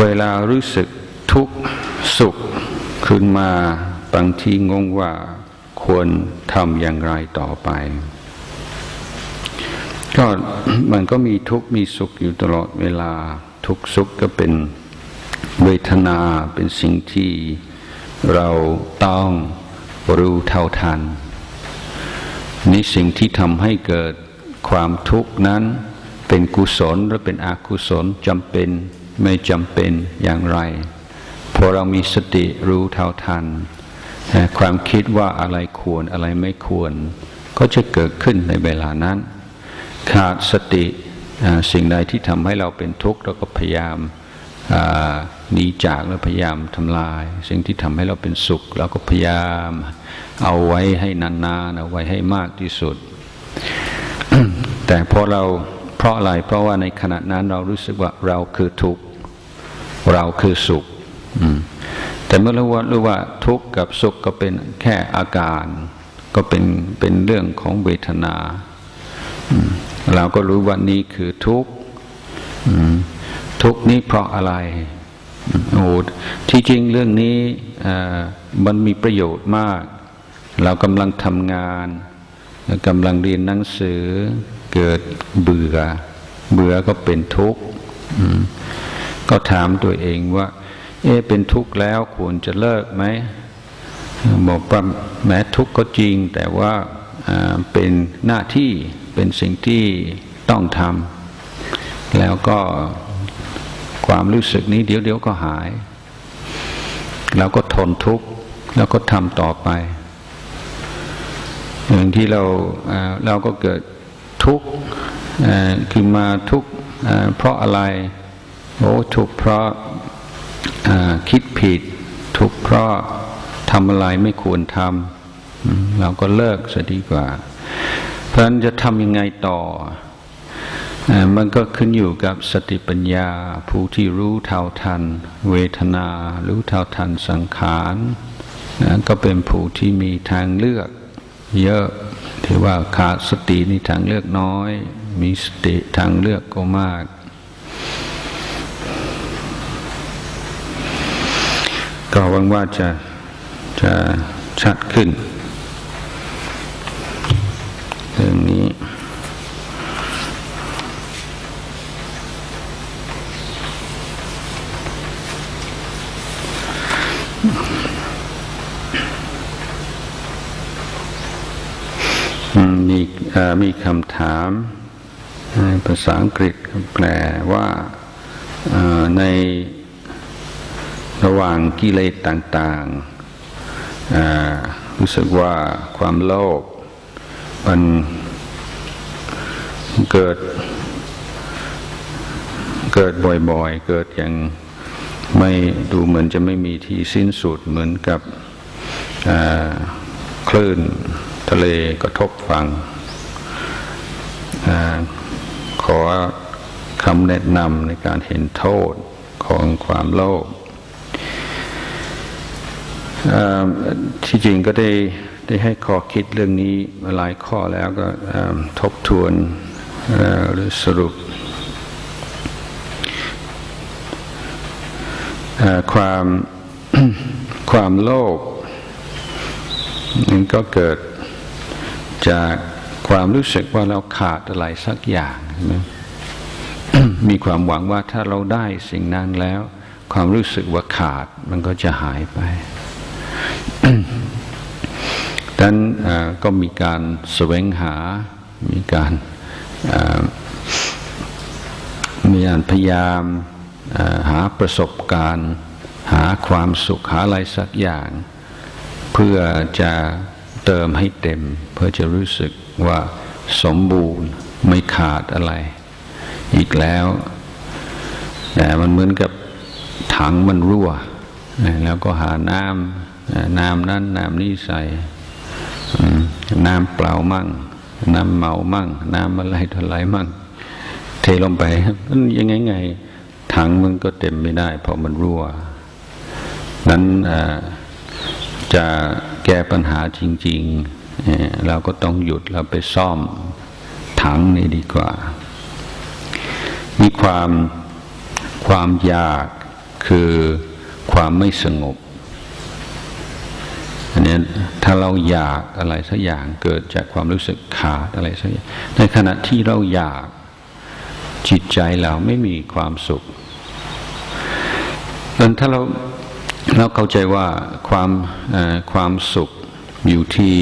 เวลารู้สึกทุกข์สุขขึ้นมาบางทีงงว่าควรทำอย่างไรต่อไป ก็มันก็มีทุกข์มีสุขอยู่ตลอดเวลาทุกข์สุขก็เป็นเวทนาเป็นสิ่งที่เราต้องรู้เท่าทันนี่สิ่งที่ทำให้เกิดความทุกข์นั้นเป็นกุศลหรือเป็นอกุศลจำเป็น ไม่จำเป็นอย่างไร พอเรามีสติรู้เท่าทัน ความคิดว่าอะไรควรอะไรไม่ควร ก็จะเกิดขึ้นในเวลานั้น ขาดสติสิ่งใดที่ทำให้เราเป็นทุกข์เราก็พยายามหนีจากแล้วพยายามทำลาย สิ่งที่ทำให้เราเป็นสุขเราก็พยายามเอาไว้ให้นานๆเอาไว้ให้มากที่สุด แต่พอเรา ราะอะไร เพราะว่าในขณะนั้นเรารู้สึกว่าเราคือทุกข์เราคือสุขแต่เมื่อรู้ว่ารู้ว่าทุกข์กับสุขก็เป็นแค่อาการ ก็เป็นเป็นเรื่องของเวทนาเราก็รู้ว่านี้คือทุกข์ทุกข์นี้เพราะอะไรโอ้ที่จริงเรื่องนี้มันมีประโยชน์มาก เรากำลังทำงาน กำลังเรียนหนังสือเกิดเบื่อ เบื่อก็เป็นทุกข์ก็ถามตัวเองว่า เอ๊เป็นทุกข์แล้วควรจะเลิกไหมบอกว่าแม้ทุกข์ก็จริง แต่ว่าเป็นหน้าที่เป็นสิ่งที่ต้องทำแล้วก็ความรู้สึกนี้เดี๋ยวเดี๋ยวก็หาย แล้วก็ทนทุกข์แล้วก็ทำต่อไป อย่างที่เราเราก็เกิดทุกข์คือมาทุกข์เพราะอะไรโอ้ทุกข์เพราะคิดผิด ทุกข์เพราะทำอะไรไม่ควรทำเราก็เลิกซะดีกว่า เพราะฉะนั้นจะทำยังไงต่อมันก็ขึ้นอยู่กับสติปัญญา ผู้ที่รู้เท่าทัน เวทนา รู้เท่าทันสังขารก็เป็นผู้ที่มีทางเลือก เยอะที่ว่าขาดสตินี่ทางเลือกน้อย มีสติทางเลือกก็มาก ก็หวังว่าจะจะชัดขึ้นเรื่องนี้ มีคำถามภาษาอังกฤษแปลว่าในระหว่างกิเลสต่างๆรู้สึกว่าความโลภมันเกิด เกิดบ่อยๆ เกิดอย่างไม่ดูเหมือนจะไม่มีที่สิ้นสุดเหมือนกับคลื่นทะเลกระทบฝั่ง ขอคำแนะนำในการเห็นโทษของความโลภที่จริงก็ได้ได้ให้ข้อคิดเรื่องนี้หลายข้อแล้วก็ทบทวนหรือสรุป ความความโลภมันก็เกิดจาก ความรู้สึกว่าเราขาดอะไรสักอย่างมีความหวังว่าถ้าเราได้สิ่งนั้นแล้ว ความรู้สึกว่าขาดมันก็จะหายไปดังนั้นก็มีการแสวงหา มีการมีการพยายามหาประสบการณ์ หาความสุขหาอะไรสักอย่าง เพื่อจะ เติมให้เต็ม เพื่อจะรู้สึกว่าสมบูรณ์ไม่ขาดอะไร อีกแล้วแต่มันเหมือนกับถังมันรั่ว แล้วก็หาน้ำน้ำนั้นน้ำนี้ใส่น้ำเปล่ามั่ง น้ำเมามั่ง น้ำอะไรท่าไรมั่ง เทลงไปมันยังไงไง ถังมันก็เต็มไม่ได้ เพราะมันรั่วนั้นจะ แก้ปัญหาจริงๆ เราก็ต้องหยุดเราไปซ่อมถังนี่ดีกว่า มีความความอยากคือความไม่สงบอันนี้ถ้าเราอยากอะไรสักอย่างเกิดจากความรู้สึกขาดอะไรสักอย่างในขณะที่เราอยากจิตใจเราไม่มีความสุขดังถ้าเรา เราเข้าใจว่าความความสุขอยู่ที่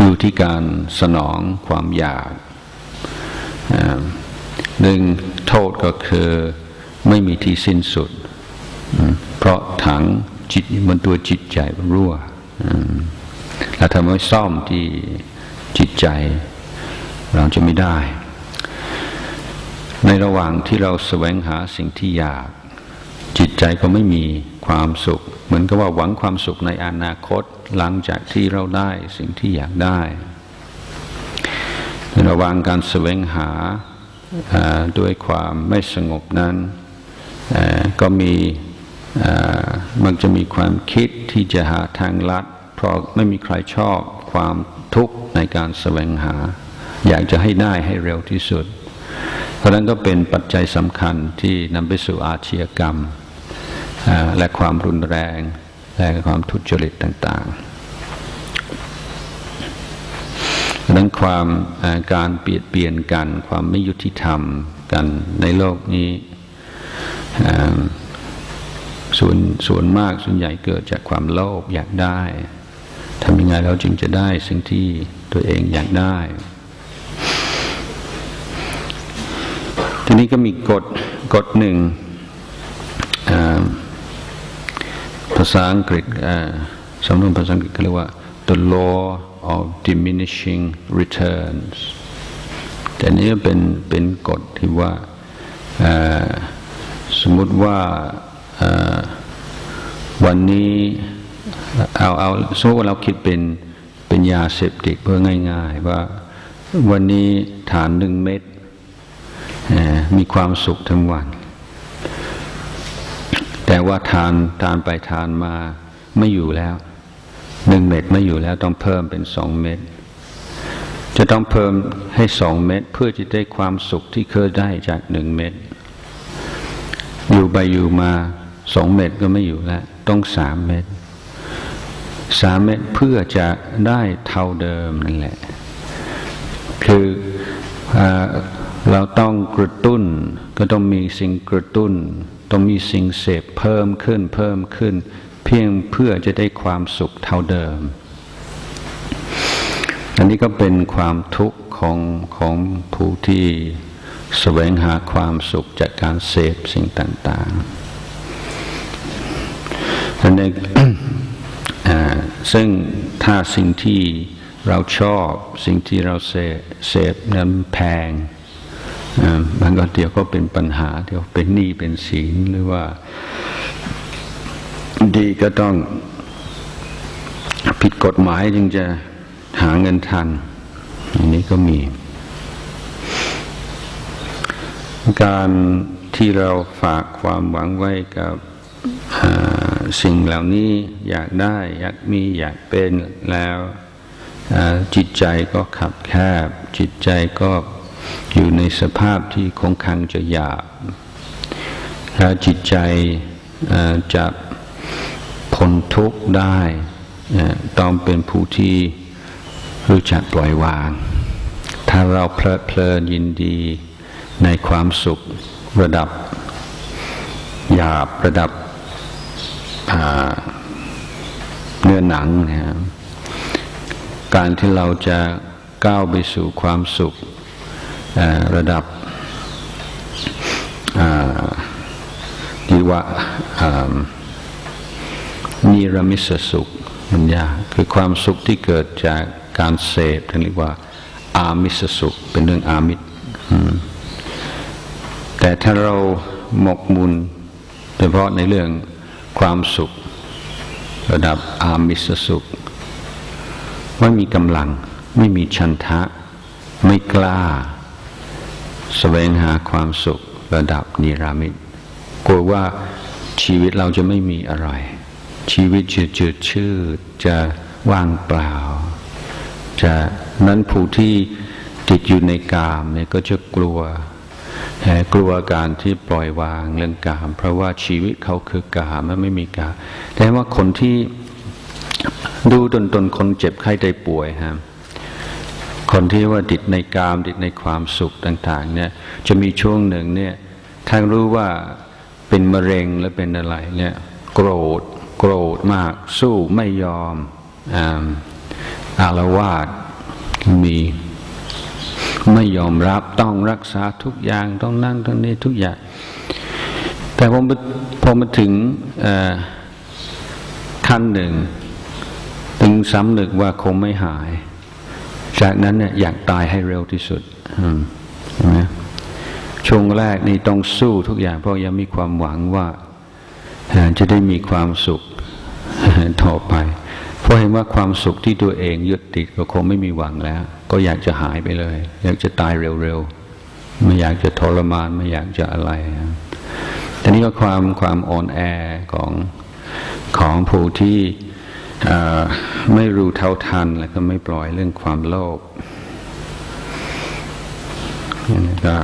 อยู่ที่การสนองความอยากหนึ่งโทษก็คือไม่มีที่สิ้นสุด เพราะถังจิตมันตัวจิตใจรั่วแล้วทำให้ซ่อมที่จิตใจ เราจะไม่ได้ ในระหว่างที่เราแสวงหาสิ่งที่อยาก จิตใจก็ไม่มีความสุข เหมือนกับว่าหวังความสุขในอนาคตหลังจากที่เราได้สิ่งที่อยากได้ ระว่างการแสวงหาด้วยความไม่สงบนั้นก็มีมันจะมีความคิดที่จะหาทางลัด เพราะไม่มีใครชอบความทุกข์ในการแสวงหา อยากจะให้ได้ให้เร็วที่สุด เพราะนั้นก็เป็นปัจจัยสำคัญที่นำไปสู่อาชญากรรม และความรุนแรงและความทุจริตต่างๆดังความการเปลี่ยนเปลี่ยนกัน ความไม่ยุติธรรมกันในโลกนี้ส่วนส่วนมากส่วนใหญ่เกิดจากความโลภอยากได้ทำยังไงเราจึงจะได้สิ่งที่ตัวเองอยากได้ ทีนี้ก็มีกฎกฎหนึ่ง ภาษาอังกฤษสำนวนภาษาอังกฤษเขาเรียกว่า the law of diminishing returns แต่นี้เป็นเป็นกฎที่ว่าสมมุติว่าวันนี้เอาเอาสมมติว่าเราคิดเป็นเป็นยาเสพติดเพื่อง่าย ๆ ว่าวันนี้ฐานหนึ่งเม็ดมีความสุขทั้งวัน แต่ว่าทานทานไปทานมาไม่อยู่แล้วหนึ่งเม็ดไม่อยู่แล้วต้องเพิ่มเป็นสองเม็ดจะต้องเพิ่มให้สองเม็ดเพื่อจะได้ความสุขที่เคยได้จากหนึ่งเม็ดอยู่ไปอยู่มาสองเม็ดก็ไม่อยู่แล้ว ต้องสามเม็ดสามเม็ดเพื่อจะได้เท่าเดิมนั่นแหละ คืออ เราต้องกระตุ้น ก็ต้องมีสิ่งกระตุ้น ต้องมีสิ่งเสพเพิ่มขึ้นเพิ่มขึ้น เพียงเพื่อจะได้ความสุขเท่าเดิม อันนี้ก็เป็นความทุกข์ของของผู้ที่แสวงหาความสุขจากการเสพสิ่งต่างๆอันนี้ซึ่งถ้าสิ่งที่เราชอบสิ่งที่เราเสพเสพนั้นแพง มันก็เดี๋ยวก็เป็นปัญหาเดี๋ยวเป็นหนี้เป็นสินหรือว่า ดีก็ต้องผิดกฎหมายจึงจะหาเงินทันอันนี้ก็มี การที่เราฝากความหวังไว้กับสิ่งเหล่านี้อยากได้อยากมีอยากเป็นแล้วจิตใจก็ขับแคบ จิตใจก็ อยู่ในสภาพที่คงคังจะหยาบแล้วจิตใจจะพ้นทุกข์ได้ต้องเป็นผู้ที่รู้จักปล่อยวาง ถ้าเราเพลิดเพลินยินดีในความสุขระดับหยาบระดับเนื้อหนังนะครับการที่เราจะก้าวไปสู่ความสุข ระดับที่ว่านิรมิสสุขมันยากคือความสุขที่เกิดจากการเสพเรียกว่า อามิสสุข เป็นเรื่องอามิตแต่ถ้าเราหมกมุนโดยเฉพาะในเรื่องความสุข ระดับอามิสสุขไม่มีกำลัง ไม่มีชันทะ ไม่กล้า แสวงหาความสุขระดับนิรามิตกลัวว่าชีวิตเราจะไม่มีอะไร ชีวิตจะจืดชืดจะว่างเปล่า จะนั้นผู้ที่ติดอยู่ในกามเนี่ยก็จะกลัวเอ่อกลัวการที่ปล่อยวางเรื่องกาม เพราะว่าชีวิตเขาคือกามมันไม่มีกามแต่ว่าคนที่ดูตนตนคนเจ็บไข้ได้ป่วยฮะ คนที่ว่าติดในกามติดในความสุขต่าง ๆ เนี่ย จะมีช่วงหนึ่งเนี่ยถ้ารู้ว่าเป็นมะเร็งหรือเป็นอะไรเนี่ย โกรธ โกรธมาก สู้ไม่ยอมอารวาสมีไม่ยอมรับต้องรักษาทุกอย่างต้องนั่งตรงนี้ทุกอย่าง แต่พอมาพอมาถึงขั้นหนึ่ง ถึงสำนึกว่าคงไม่หาย จากนั้นเนี่ยอยากตายให้เร็วที่สุดใช่ไหมช่วงแรกนี่ต้องสู้ทุกอย่างเพราะยังมีความหวังว่าจะได้มีความสุขต่อไป เพราะเห็นว่าความสุขที่ตัวเองยึดติดก็คงไม่มีหวังแล้ว ก็อยากจะหายไปเลย อยากจะตายเร็วๆไม่อยากจะทรมานไม่อยากจะอะไรแต่นี่ก็ความความอ่อนแอของของผู้ที่ ไม่รู้เท่าทันแล้วก็ไม่ปล่อยเรื่องความโลภนี่ก็